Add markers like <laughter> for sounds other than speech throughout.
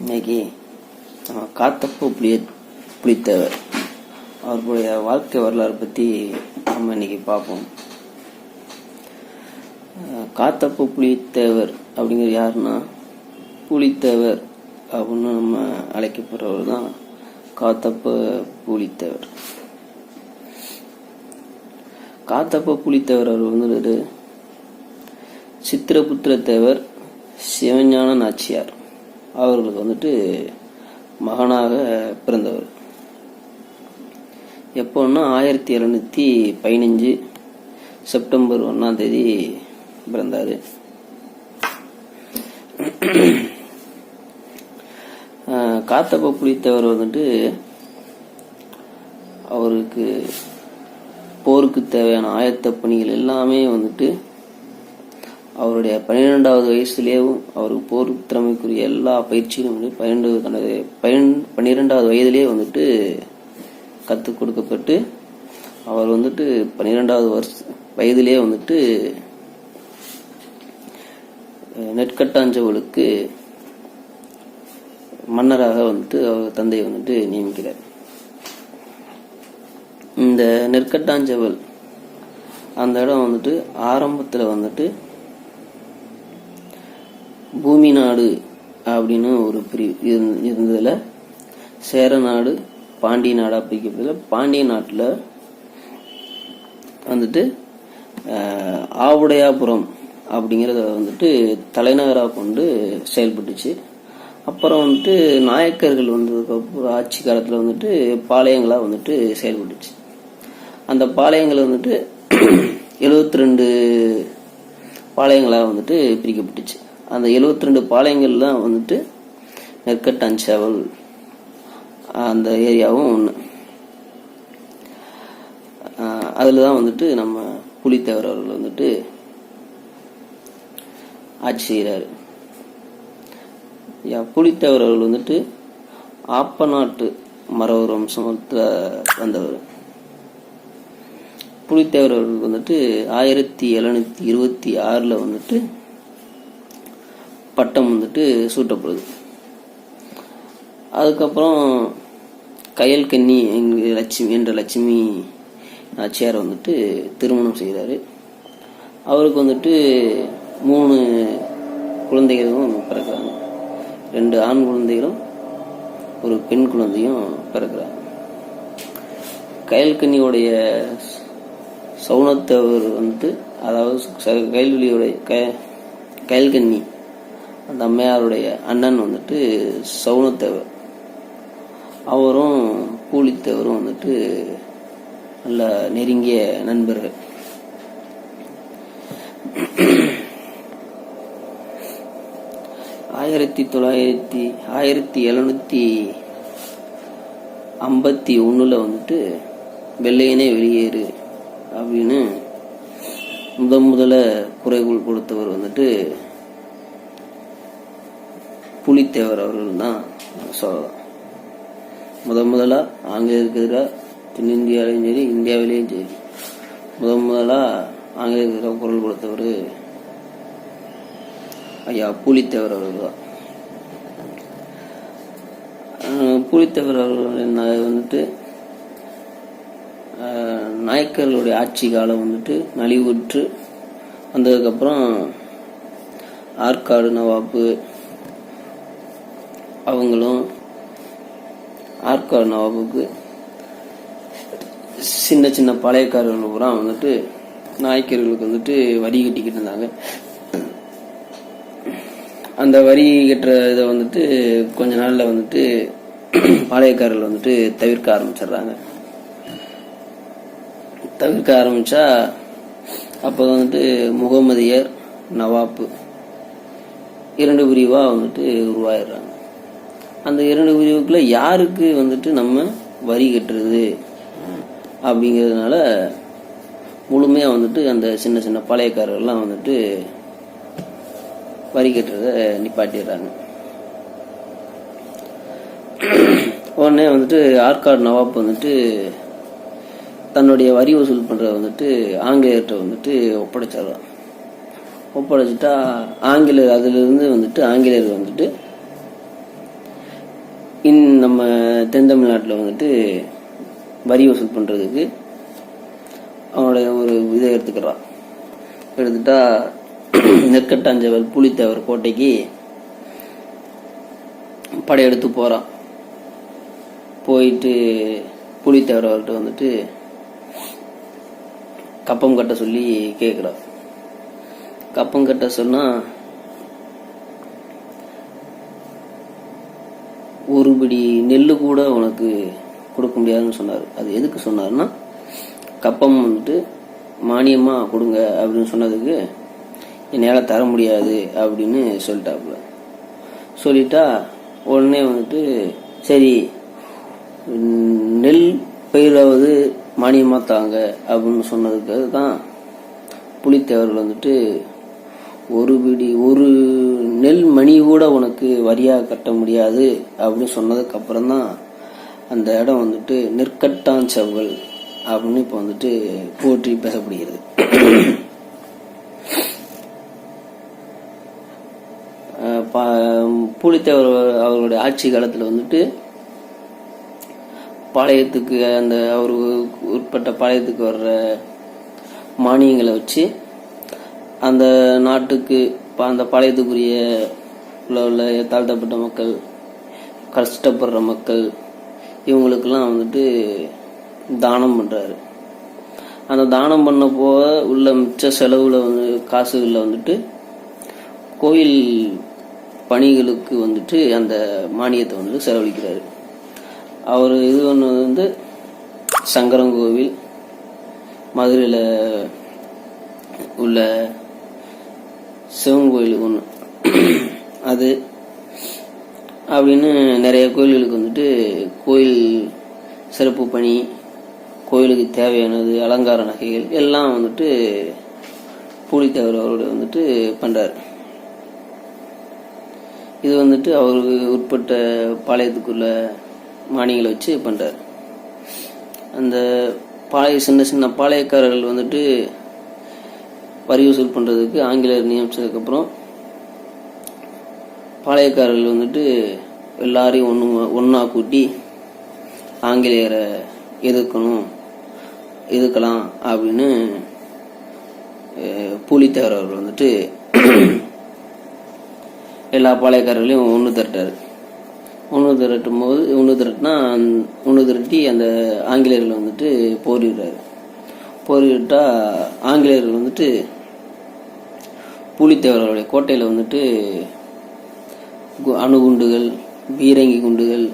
இன்னைக்கு நம்ம காத்தப்பு புளிய புளித்தவர் அவர்களுடைய வாழ்க்கை வரலாறு பற்றி நம்ம இன்னைக்கு பார்ப்போம். காத்தப்பு புலித்தேவர் அப்படிங்கிற யாருன்னா புலித்தேவர் அப்படின்னு நம்ம அழைக்கப்படுறவர் தான் காத்தப்ப புலித்தேவர் காத்தப்ப புலித்தேவர் அவர் வந்து சித்திரபுத்திர தேவர் சிவஞான நாச்சியார். அவர்களுக்கு வந்துட்டு மகனாக பிறந்தவர். எப்போன்னா ஆயிரத்தி எழுநூற்றி பதினஞ்சு செப்டம்பர் ஒன்றாம் தேதி பிறந்தார். காத்தப்ப புளித்தவர் வந்துட்டு அவருக்கு போருக்கு தேவையான ஆயத்த பணிகள் எல்லாமே வந்துட்டு அவருடைய பன்னிரெண்டாவது வயசுலேயும் அவருக்கு போர் திறமைக்குரிய எல்லா பயிற்சிகளும் வந்து பன்னெண்டு தனது பயன் பன்னிரெண்டாவது வயதிலேயே வந்துட்டு கற்றுக் கொடுக்கப்பட்டு அவர் வந்துட்டு பன்னிரெண்டாவது வருஷ வயதிலேயே வந்துட்டு நெற்கட்டாஞ்சவளுக்கு மன்னராக வந்துட்டு அவர் தந்தை வந்துட்டு நியமிக்கிறார். இந்த நெற்கட்டாஞ்சவல் அந்த இடம் வந்துட்டு ஆரம்பத்தில் வந்துட்டு பூமி நாடு அப்படின்னு ஒரு பிரி இருந்த- இருந்ததுல சேர நாடு பாண்டிய நாடா பிரிக்கப்பட்டதுல பாண்டிய நாட்டில் வந்துட்டு ஆவுடையாபுரம் அப்படிங்கிறத வந்துட்டு தலைநகராக கொண்டு செயல்பட்டுச்சு. அப்புறம் வந்துட்டு நாயக்கர்கள் வந்ததுக்கப்புறம் ஆட்சி காலத்தில் வந்துட்டு பாளையங்களாக வந்துட்டு செயல்பட்டுச்சு. அந்த பாளையங்கள் வந்துட்டு எழுபத்தி ரெண்டு பாளையங்களாக வந்துட்டு பிரிக்கப்பட்டுச்சு. அந்த 72 ரெண்டு பாளையங்கள் தான் வந்துட்டு நெற்கட்டாஞ்சேவல் அந்த ஏரியாவும் ஒன்று அதில் தான் வந்துட்டு நம்ம புலித்தேவர் அவர்கள் வந்துட்டு ஆட்சி செய்கிறார் யா புலித்தேவர் அவர்கள் வந்துட்டு ஆப்ப நாட்டு மரவர் வம்சத்தில் வந்தவர். புலித்தேவர் அவர்கள் வந்துட்டு ஆயிரத்தி எழுநூத்தி இருபத்தி ஆறில் வந்துட்டு பட்டம் வந்துட்டு சூட்டப்படுது. அதுக்கப்புறம் கயல் கன்னி லட்சுமி என்ற லட்சுமி நாச்சியார் வந்துட்டு திருமணம் செய்கிறாரு. அவருக்கு வந்துட்டு மூணு குழந்தைகளும் பிறக்கிறாங்க. ரெண்டு ஆண் குழந்தைகளும் ஒரு பெண் குழந்தையும் பிறக்கிறாங்க. கயல்கன்னியோடைய சவுனத்தவர் வந்துட்டு அதாவது ச- கயல்வெளியோடைய க கயல்கன்னி அந்த அம்மையாருடைய அண்ணன் வந்துட்டு சவுனத்தேவர். அவரும் பூலித்தேவரும் வந்துட்டு நல்ல நெருங்கிய நண்பர்கள். ஆயிரத்தி தொள்ளாயிரத்தி ஆயிரத்தி எழுநூத்தி ஐம்பத்தி ஒன்றில் வந்துட்டு வெள்ளையனே வெளியேறு அப்படின்னு முதன் முதல குறைகோள் கொடுத்தவர் வந்துட்டு புலித்தேவர் அவர்கள் தான் சொல்லலாம் முதன் முதலா ஆங்கிலேயருக்கு எதிராக தென்னிந்தியாவிலையும் சரி இந்தியாவிலேயும் சரி. முதன் முதலா ஆங்கிலேயருக்கு எதிராக குரல் கொடுத்தவர் ஐயா புலித்தேவர் அவர்கள் தான். அஹ் புலித்தேவர் அவர்கள் வந்துட்டு நாயக்கர்களுடைய ஆட்சி காலம் வந்துட்டு நலிவுற்று வந்ததுக்கப்புறம் ஆற்காடு நவாப்பு அவங்களும் ஆர்கார் நவாபுக்கு சின்ன சின்ன பழையக்காரர்கள் பூரா வந்துட்டு நாயக்கர்களுக்கு வந்துட்டு வரி கட்டிக்கிட்டு இருந்தாங்க. அந்த வரி கட்டுற இதை வந்துட்டு கொஞ்ச நாளில் வந்துட்டு பாளையக்காரர்கள் வந்துட்டு தவிர்க்க ஆரம்பிச்சிடுறாங்க. தவிர்க்க ஆரம்பித்தா அப்போ வந்துட்டு முகமதியர் நவாப்பு இரண்டு பிரிவாக வந்துட்டு உருவாயிடுறாங்க. அந்த இரண்டு பிரிவுக்குள்ள யாருக்கு வந்துட்டு நம்ம வரி கட்டுறது அப்படிங்கிறதுனால முழுமையாக வந்துட்டு அந்த சின்ன சின்ன பழையக்காரர்கள்லாம் வந்துட்டு வரி கட்டுறத நிப்பாட்டிடுறாங்க. உடனே வந்துட்டு ஆற்காடு நவாப் வந்துட்டு தன்னுடைய வரி வசூல் பண்ணுறத வந்துட்டு ஆங்கிலேயர்கிட்ட வந்துட்டு ஒப்படைச்சிடலாம் ஒப்படைச்சிட்டா ஆங்கிலேயர் அதிலிருந்து வந்துட்டு ஆங்கிலேயர் வந்துட்டு இன் நம்ம தென் தமிழ்நாட்டில் வந்துட்டு வரி வசூல் பண்ணுறதுக்கு அவனுடைய ஒரு இதை எடுத்துக்கிறான் எடுத்துட்டா நெற்கட்டாஞ்சவல் புலித்தேவர் கோட்டைக்கு படையெடுத்து போகிறான் போயிட்டு புலித்தேவர் அவர்கிட்ட வந்துட்டு கப்பம் கட்ட சொல்லி கேட்குறான் கப்பம் கட்ட சொன்னால் ஒரு பிடி நெல் கூட உனக்கு கொடுக்க முடியாதுன்னு சொன்னார். அது எதுக்கு சொன்னார்னா கப்பம் வந்துட்டு மானியமாக கொடுங்க அப்படின்னு சொன்னதுக்கு என்னால் தர முடியாது அப்படின்னு சொல்லிட்டாப்புல. சொல்லிட்டா உடனே வந்துட்டு சரி நெல் பயிராவது மானியமாக தாங்க அப்படின்னு சொன்னதுக்கு தான் புலித்தேவர்கள் வந்துட்டு ஒரு பிடி ஒரு நெல் மணி கூட உனக்கு வரியாக கட்ட முடியாது அப்படின்னு சொன்னதுக்கு அப்புறம் தான் அந்த இடம் வந்துட்டு நெற்கட்டான் செவ்வல் அப்படின்னு இப்போ வந்துட்டு போற்றி பேசப்படுகிறது. பா- பூலித்தேவர் அவர்களுடைய ஆட்சி காலத்தில் வந்துட்டு பாளையத்துக்கு அந்த அவருக்கு உட்பட்ட பாளையத்துக்கு வர்ற மானியங்களை வச்சு அந்த நாட்டுக்கு ப- அந்த பாளையத்துக்குரிய உள்ள உள்ள தாழ்த்தப்பட்ட மக்கள் கஷ்டப்படுற மக்கள் இவங்களுக்கெல்லாம் வந்துட்டு தானம் பண்ணுறாரு அந்த தானம் பண்ண போக உள்ள மிச்ச செலவில் வந்து காசுகளில் வந்துட்டு கோயில் பணிகளுக்கு வந்துட்டு அந்த மானியத்தை வந்துட்டு செலவழிக்கிறாரு. அவர் இது ஒன்று வந்து சங்கரங்கோவில் மதுரையில் உள்ள சிவன் கோயில் ஒன்று அது அப்படின்னு நிறைய கோயில்களுக்கு வந்துட்டு கோயில் சிறப்பு பணி கோயிலுக்கு தேவையானது அலங்கார நகைகள் எல்லாம் வந்துட்டு பூலித்தேவர் அவரோட வந்துட்டு பண்ணுறார் இது வந்துட்டு அவருக்கு உட்பட்ட பாளையத்துக்குள்ள மானியங்களை வச்சு பண்ணுறார் அந்த பாளைய சின்ன சின்ன பாளையக்காரர்கள் வந்துட்டு வரி வசூல் பண்ணுறதுக்கு ஆங்கிலேயர் நியமிச்சதுக்கப்புறம் பாளையக்காரர்கள் வந்துட்டு எல்லாரையும் ஒன்று ஒன்றா கூட்டி ஆங்கிலேயரை எதிர்க்கணும் எதிர்க்கலாம் அப்படின்னு அஹ், பூலித்தேவர் அவர்கள் வந்துட்டு எல்லா பாளையக்காரர்களையும் ஒன்று திரட்டாரு. ஒன்று திரட்டும் போது ஒன்று திரட்டினா ஒன்று திரட்டி அந்த ஆங்கிலேயர்கள் வந்துட்டு போரிடுறாரு. போரிட்டா ஆங்கிலேயர்கள் வந்துட்டு பூலித்தேவர்களுடைய கோட்டையில் வந்துட்டு கு- அணுகுண்டுகள் பீரங்கி குண்டுகள்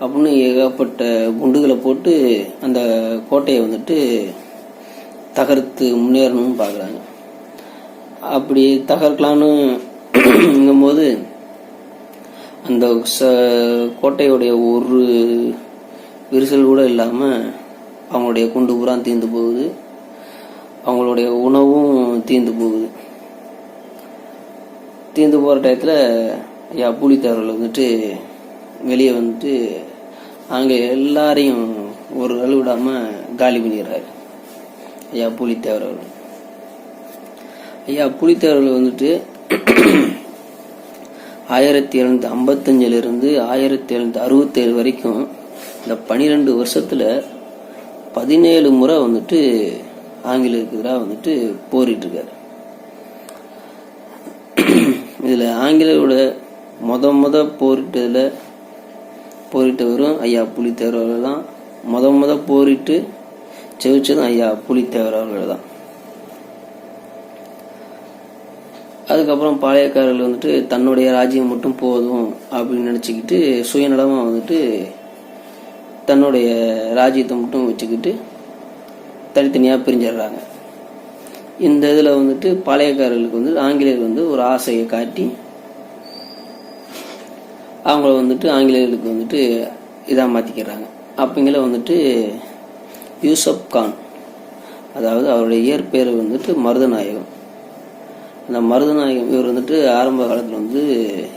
அப்படின்னு ஏகப்பட்ட குண்டுகளை போட்டு அந்த கோட்டையை வந்துட்டு தகர்த்து முன்னேறணும்னு பார்க்குறாங்க அப்படி தகர்க்கலான்னு போது அந்த ச கோட்டையுடைய ஒரு விரிசல் கூட இல்லாமல் அவங்களுடைய குண்டு பூரா தீர்ந்து போகுது. அவங்களுடைய உணவும் தீர்ந்து போகுது. தீர்ந்து போகிற டயத்தில் ஐயா பூலித்தேவர்கள் வந்துட்டு வெளியே வந்துட்டு அங்கே எல்லாரையும் ஒரு அளவு விடாமல் காலி பண்ணிடுறாரு. ஐயா பூலித்தேவர் அவர்கள். ஐயா புலித்தேவர்கள் வந்துட்டு ஆயிரத்தி எழுநூத்தி ஐம்பத்தஞ்சிலிருந்து ஆயிரத்தி எழுநூத்தி அறுபத்தேழு வரைக்கும் இந்த பனிரெண்டு வருஷத்தில் பதினேழு முறை வந்துட்டு ஆங்கிலேயருக்கு எதிராக வந்துட்டு போரிட்டு இருக்காரு. ஆங்கிலேயரோட முத முத போரிட்டதில் போரிட்டவரும் ஐயா புலித்தேவர் அவர்கள் தான். முத முத போரிட்டு ஜெயிச்சதும் ஐயா புலித்தேவர் அவர்கள் தான். அதுக்கப்புறம் பாளையக்காரர்கள் வந்துட்டு தன்னுடைய ராஜ்யம் மட்டும் போதும் அப்படின்னு நினச்சிக்கிட்டு சுயநலமாக வந்துட்டு தன்னுடைய ராஜ்யத்தை மட்டும் வச்சுக்கிட்டு தனித்தனியாக பிரிஞ்சிடுறாங்க. இந்த இதில் வந்துட்டு பாளையக்காரர்களுக்கு வந்து ஆங்கிலேயர் வந்து ஒரு ஆசையை காட்டி அவங்கள வந்துட்டு ஆங்கிலேயர்களுக்கு வந்துட்டு இதாக மாற்றிக்கிறாங்க அப்பங்கள வந்துட்டு யூசப் கான் அதாவது அவருடைய இயற்பெயர் வந்துட்டு மருதநாயகம். அந்த மருதநாயகம் இவர் வந்துட்டு ஆரம்ப காலத்தில் வந்து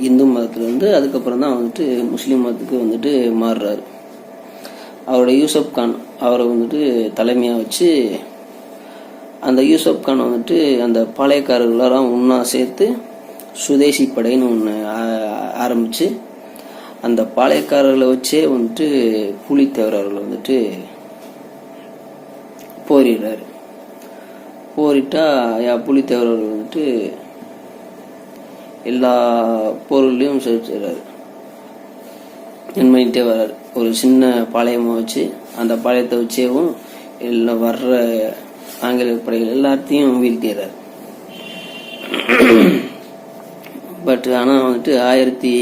இந்து மதத்தில் வந்து அதுக்கப்புறம் தான் வந்துட்டு முஸ்லீம் மதத்துக்கு வந்துட்டு மாறுறாரு. அவருடைய யூசப் கான் அவரை வந்துட்டு தலைமையாக வச்சு அந்த யூசப் கான் வந்துட்டு அந்த பாளையக்காரர்களெல்லாம் ஒன்றா சேர்த்து சுதேசி படைன்னு ஒன்று ஆரம்பித்து அந்த பாளையக்காரர்களை வச்சே வந்துட்டு புலித்தேவர் அவர்கள் வந்துட்டு போரிடுறாரு. போரிட்டா யா புலித்தேவர் அவர்கள் வந்துட்டு எல்லா பொருள்லையும் செலுத்துறாரு நன்மையிட்டே வர்றாரு. ஒரு சின்ன பாளையமாக வச்சு அந்த பாளையத்தை வச்சேவும் எல்லாம் வர்ற ஆங்கில படைகள் எல்லாத்தையும் வீழ்த்திடுறாரு. <clears throat> பட் ஆனால் வந்துட்டு ஆயிரத்தி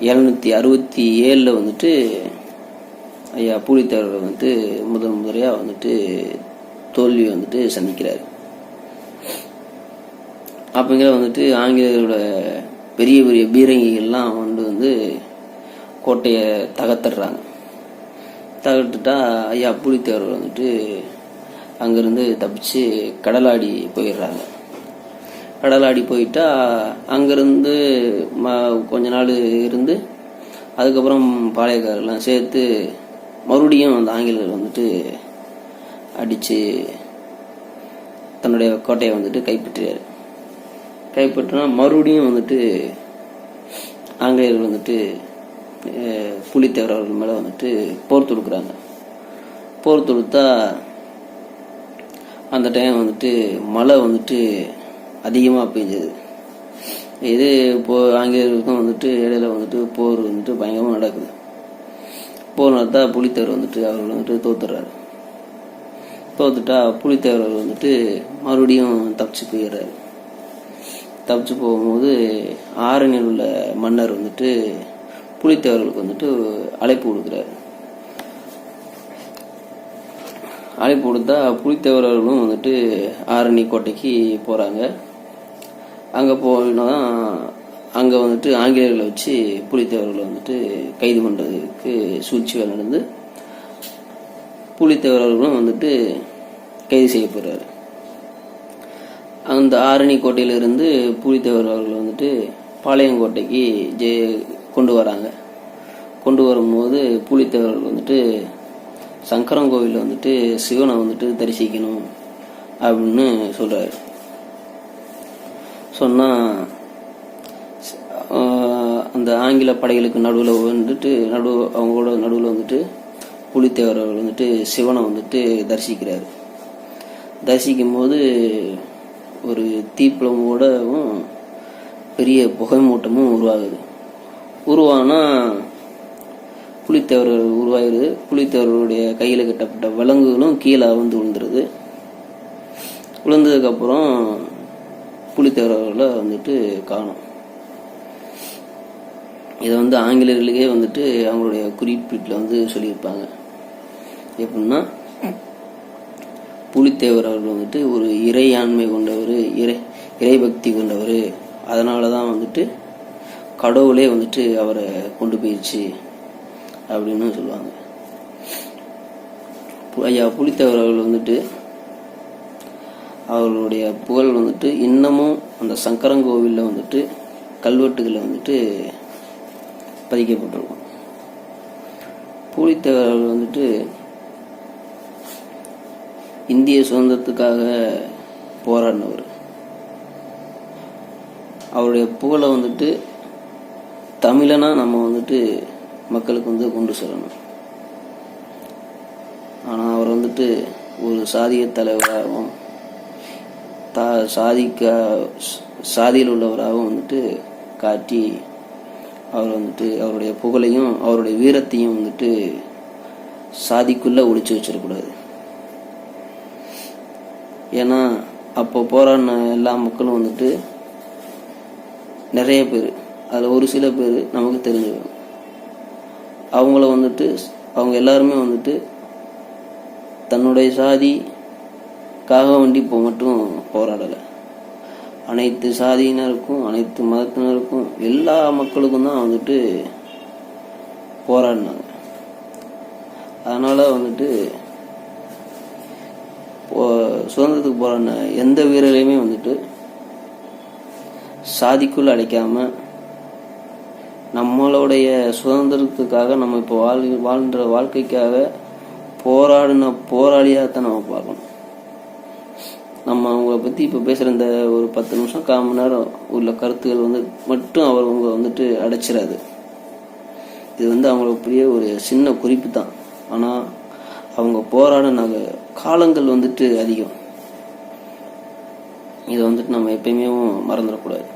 எழுநூற்றி அறுபத்தி ஏழில் வந்துட்டு ஐயா பூலித்தேவர் வந்துட்டு முதல் முறையாக வந்துட்டு தோல்வி வந்துட்டு சந்திக்கிறார். அப்போங்கிற வந்துட்டு ஆங்கிலேயரோட பெரிய பெரிய பீரங்கிகள்லாம் வந்து வந்து கோட்டையை தகர்த்துடுறாங்க. தகர்த்துட்டா ஐயா புலித்தேவர் வந்துட்டு அங்கேருந்து தப்பிச்சு கடலாடி போயிடுறாங்க. கடலாடி போயிட்டா அங்கேருந்து ம கொஞ்ச நாள் இருந்து அதுக்கப்புறம் பாளையக்காரெல்லாம் சேர்த்து மறுபடியும் அந்த ஆங்கிலேயர் வந்துட்டு அடித்து தன்னுடைய கோட்டையை வந்துட்டு கைப்பற்றியார். கைப்பற்றினா மறுபடியும் வந்துட்டு ஆங்கிலேயர்கள் வந்துட்டு அஹ், புலித்தேவர் அவர்கள் மேலே வந்துட்டு போர் தொடுக்குறாங்க. போர் தொடுத்தா அந்த டைம் வந்துட்டு மழை வந்துட்டு அதிகமாக பெஞ்சது. இது இப்போ ஆங்கிலேயர்களுக்கும் வந்துட்டு இடையில வந்துட்டு போர் வந்துட்டு பயங்கரமாக நடக்குது. போர் நடத்தா புலித்தேவர் வந்துட்டு அவர்கள் வந்துட்டு தோத்துறாரு தோத்துட்டா புலித்தேவர் வந்துட்டு மறுபடியும் தப்பிச்சு போயிடுறாரு. தப்பிச்சு போகும்போது ஆரணியில் உள்ள மன்னர் வந்துட்டு புலித்தேவர்களுக்கு வந்துட்டு அழைப்பு கொடுக்குறாரு. அழைப்பு கொடுத்தா புலித்தேவர்களும் வந்துட்டு ஆரணி கோட்டைக்கு போகிறாங்க அங்கே போனா அங்கே வந்துட்டு ஆங்கிலேயர்களை வச்சு புலித்தேவர்களை வந்துட்டு கைது பண்ணுறதுக்கு சூழ்ச்சி நடந்து புலித்தேவர்களும் வந்துட்டு கைது செய்யப்படுறாரு. அந்த ஆரணி கோட்டையிலிருந்து புலித்தேவர் அவர்கள் வந்துட்டு பாளையங்கோட்டைக்கு ஜெ கொண்டு வராங்க. கொண்டு வரும்போது புலித்தேவர்கள் வந்துட்டு சங்கரங்கோவிலில் வந்துட்டு சிவனை வந்துட்டு தரிசிக்கணும் அப்படின்னு சொல்கிறாரு சொன்னால் அந்த ஆங்கில படைகளுக்கு நடுவில் வந்துட்டு நடு அவங்களோட நடுவில் வந்துட்டு புலித்தேவர் அவர்கள் வந்துட்டு சிவனை வந்துட்டு தரிசிக்கிறார். தரிசிக்கும் போது ஒரு தீப்பிழம்போடவும் பெரிய புகை மூட்டமும் உருவாகுது. உருவானா புலித்தேவர்கள் உருவாயிருது. புலித்தேவர்களுடைய கையில் கட்டப்பட்ட விலங்குகளும் கீழே வந்து விழுந்துருது. விழுந்ததுக்கப்புறம் புலித்தேவர்களை வந்துட்டு காணும். இதை வந்து ஆங்கிலேயர்களுக்கே வந்துட்டு அவங்களுடைய குறிப்பீட்டில் வந்து சொல்லியிருப்பாங்க. எப்படின்னா புலித்தேவர் அவர்கள் வந்துட்டு ஒரு இறையாண்மை கொண்டவர் இறை இறைபக்தி கொண்டவர். அதனால தான் வந்துட்டு கடவுளே வந்துட்டு அவரை கொண்டு போயிடுச்சு அப்படின்னு சொல்லுவாங்க. பு- ஐயா புலித்தேவர் அவர்கள் வந்துட்டு அவர்களுடைய புகழ் வந்துட்டு இன்னமும் அந்த சங்கரங்கோவிலில் வந்துட்டு கல்வெட்டுகளில் வந்துட்டு பதிக்கப்பட்டிருக்கும். பூலித்தேவர்கள் வந்துட்டு இந்திய சுதந்திரத்துக்காக போராடினவர். அவருடைய புகழை வந்துட்டு தமிழனா நம்ம வந்துட்டு மக்களுக்கு வந்து கொண்டு செல்லணும். ஆனால் அவர் வந்துட்டு ஒரு சாதிய தலைவராகவும் தா சாதிக்க சாதியில் உள்ளவராகவும் வந்துட்டு காட்டி அவர் வந்துட்டு அவருடைய புகழையும் அவருடைய வீரத்தையும் வந்துட்டு சாதிக்குள்ளே ஒழிச்சு வச்சிடக்கூடாது. ஏன்னா அப்போ போராடின எல்லா மக்களும் வந்துட்டு நிறைய பேர் அதில் ஒரு சில பேர் நமக்கு தெரிஞ்சுக்கணும் அவங்கள வந்துட்டு அவங்க எல்லாருமே வந்துட்டு தன்னுடைய சாதி காக வண்டி இப்போ மட்டும் போராடலை. அனைத்து சாதியினருக்கும் அனைத்து மதத்தினருக்கும் எல்லா மக்களுக்கும் தான் வந்துட்டு போராடினாங்க. அதனால் வந்துட்டு போ- சுதந்திரத்துக்கு போராடின எந்த வீரரையுமே வந்துட்டு சாதிக்குள் அடைக்காமல் நம்மளுடைய சுதந்திரத்துக்காக நம்ம இப்போ வாழ் வாழ்கிற வாழ்க்கைக்காக போராடின போராளியாகத்தான் நம்ம பார்க்கணும். நம்ம அவங்கள பற்றி இப்போ பேசுகிற இந்த ஒரு பத்து நிமிஷம் கால் மணி நேரம் உள்ள கருத்துக்கள் வந்து மட்டும் அவர் அவங்க வந்துட்டு அடைச்சிடாது இது வந்து அவங்களுக்கு பெரிய ஒரு சின்ன குறிப்பு தான். ஆனால் அவங்க போராடின காலங்கள் வந்துட்டு அதிகம். இதை வந்துட்டு நம்ம எப்பயுமே மறந்துடக்கூடாது.